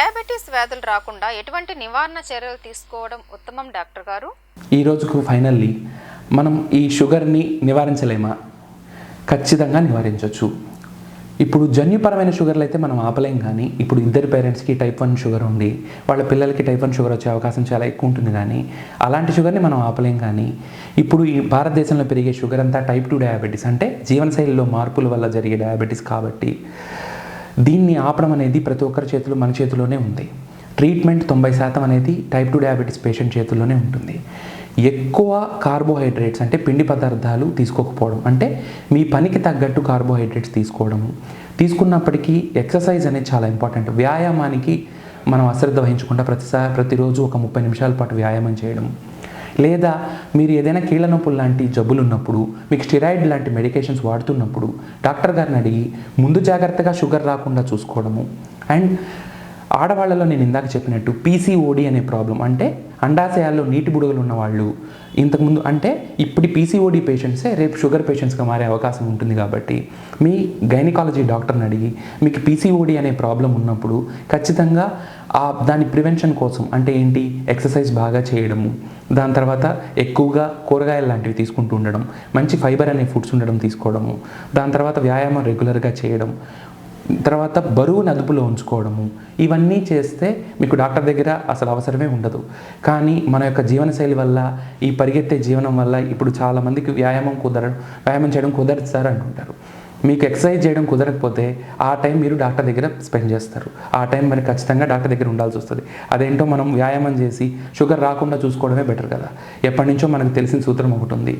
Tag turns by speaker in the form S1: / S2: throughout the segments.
S1: Diabetes వ్యాధులు రాకుండా ఎటువంటి నివారణ చర్యలు తీసుకోవడం ఉత్తమం డాక్టర్ గారు?
S2: ఈ రోజుకు ఫైనల్లీ మనం ఈ షుగర్ని నివారించలేమా? ఖచ్చితంగా నివారించవచ్చు ఇప్పుడు జన్యుపరమైన షుగర్లు అయితే మనం ఆపలేం కానీ ఇప్పుడు ఇద్దరు పేరెంట్స్కి టైప్ వన్ షుగర్ ఉండి వాళ్ళ పిల్లలకి టైప్ వన్ షుగర్ వచ్చే అవకాశం చాలా ఎక్కువ ఉంటుంది కానీ అలాంటి షుగర్ని మనం ఆపలేం కానీ ఇప్పుడు ఈ భారతదేశంలో పెరిగే షుగర్ అంతా టైప్ టూ డయాబెటీస్ అంటే జీవనశైలిలో మార్పుల వల్ల జరిగే డయాబెటీస్ కాబట్టి దీన్ని ఆపడం అనేది ప్రతి ఒక్కరి చేతిలో మన చేతిలోనే ఉంది. ట్రీట్మెంట్ తొంభై శాతం అనేది టైప్ టూ డయాబెటీస్ పేషెంట్ చేతుల్లోనే ఉంటుంది. ఎక్కువ కార్బోహైడ్రేట్స్ అంటే పిండి పదార్థాలు తీసుకోకపోవడం అంటే మీ పనికి తగ్గట్టు కార్బోహైడ్రేట్స్ తీసుకోవడము తీసుకున్నప్పటికీ ఎక్సర్సైజ్ అనేది చాలా ఇంపార్టెంట్. వ్యాయామానికి మనం అశ్రద్ధ వహించకుండా ప్రతిసారి ప్రతిరోజు ఒక ముప్పై నిమిషాల పాటు వ్యాయామం చేయడం లేదా మీరు ఏదైనా కీళ్ళ నొప్పులు లాంటి జబ్బులు ఉన్నప్పుడు మీకు స్టిరాయిడ్ లాంటి మెడికేషన్స్ వాడుతున్నప్పుడు డాక్టర్ గారిని అడిగి ముందు జాగ్రత్తగా షుగర్ రాకుండా చూసుకోవడము. అండ్ ఆడవాళ్ళలో నేను ఇందాక చెప్పినట్టు పీసీఓడి అనే ప్రాబ్లం అంటే అండాశయాల్లో నీటి బుడగలు ఉన్న వాళ్ళు ఇంతకుముందు అంటే ఇప్పుడు పీసీఓడి పేషెంట్సే రేపు షుగర్ పేషెంట్స్గా మారే అవకాశం ఉంటుంది కాబట్టి మీ గైనకాలజీ డాక్టర్ని అడిగి మీకు పీసీఓడి అనే ప్రాబ్లం ఉన్నప్పుడు ఖచ్చితంగా దాని ప్రివెన్షన్ కోసం అంటే ఏంటి ఎక్సర్సైజ్ బాగా చేయడము దాని తర్వాత ఎక్కువగా కూరగాయలు లాంటివి తీసుకుంటూ ఉండడం మంచి ఫైబర్ అనే ఫుడ్స్ ఉండడం తీసుకోవడము దాని తర్వాత వ్యాయామం రెగ్యులర్గా చేయడం తర్వాత బరువును అదుపులో ఉంచుకోవడము ఇవన్నీ చేస్తే మీకు డాక్టర్ దగ్గర అసలు అవసరమే ఉండదు. కానీ మన యొక్క జీవనశైలి వల్ల ఈ పరిగెత్తే జీవనం వల్ల ఇప్పుడు చాలామందికి వ్యాయామం కుదరడం వ్యాయామం చేయడం కుదరదు సార్ అంటుంటారు. మీకు ఎక్సర్సైజ్ చేయడం కుదరకపోతే ఆ టైం మీరు డాక్టర్ దగ్గర స్పెండ్ చేస్తారు. ఆ టైం మరి ఖచ్చితంగా డాక్టర్ దగ్గర ఉండాల్సి వస్తుంది. అదేంటో మనం వ్యాయామం చేసి షుగర్ రాకుండా చూసుకోవడమే బెటర్ కదా. ఎప్పటి నుంచో మనకు తెలిసిన సూత్రం ఒకటి ఉంది.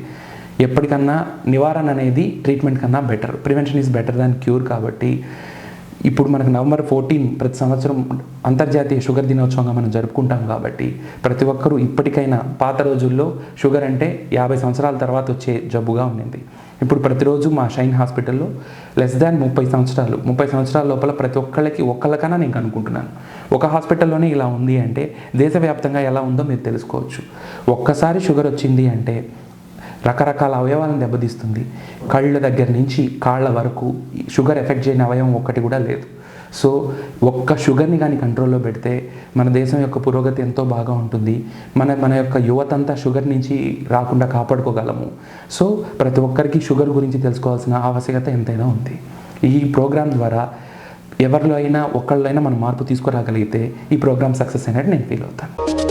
S2: ఎప్పటికన్నా నివారణ అనేది ట్రీట్మెంట్ కన్నా better prevention is better than cure కాబట్టి ఇప్పుడు మనకు నవంబర్ ఫోర్టీన్ ప్రతి సంవత్సరం అంతర్జాతీయ షుగర్ దినోత్సవంగా మనం జరుపుకుంటాం కాబట్టి ప్రతి ఒక్కరూ ఇప్పటికైనా పాత రోజుల్లో షుగర్ అంటే యాభై సంవత్సరాల తర్వాత వచ్చే జబ్బుగా ఉండింది. ఇప్పుడు ప్రతిరోజు మా షైన్ హాస్పిటల్లో లెస్ దాన్ ముప్పై సంవత్సరాలు. ముప్పై సంవత్సరాల లోపల ప్రతి ఒక్కళ్ళకి ఒక్కళ్ళకన్నా నేను కనుక్కుంటున్నాను. ఒక హాస్పిటల్లోనే ఇలా ఉంది అంటే దేశవ్యాప్తంగా ఎలా ఉందో మీరు తెలుసుకోవచ్చు. ఒక్కసారి షుగర్ వచ్చింది అంటే రకరకాల అవయవాలను దెబ్బతీస్తుంది. కళ్ళ దగ్గర నుంచి కాళ్ళ వరకు షుగర్ ఎఫెక్ట్ చేయని అవయవం ఒక్కటి కూడా లేదు. సో ఒక్క షుగర్ని కానీ కంట్రోల్లో పెడితే మన దేశం యొక్క పురోగతి ఎంతో బాగా ఉంటుంది. మన మన యొక్క యువతంతా షుగర్ నుంచి రాకుండా కాపాడుకోగలము. సో ప్రతి ఒక్కరికి షుగర్ గురించి తెలుసుకోవాల్సిన ఆవశ్యకత ఎంతైనా ఉంది. ఈ ప్రోగ్రాం ద్వారా ఎవరిలో అయినా ఒక్కళ్ళైనా మనం మార్పు తీసుకురాగలిగితే ఈ ప్రోగ్రామ్ సక్సెస్ అయినట్టు నేను ఫీల్ అవుతాను.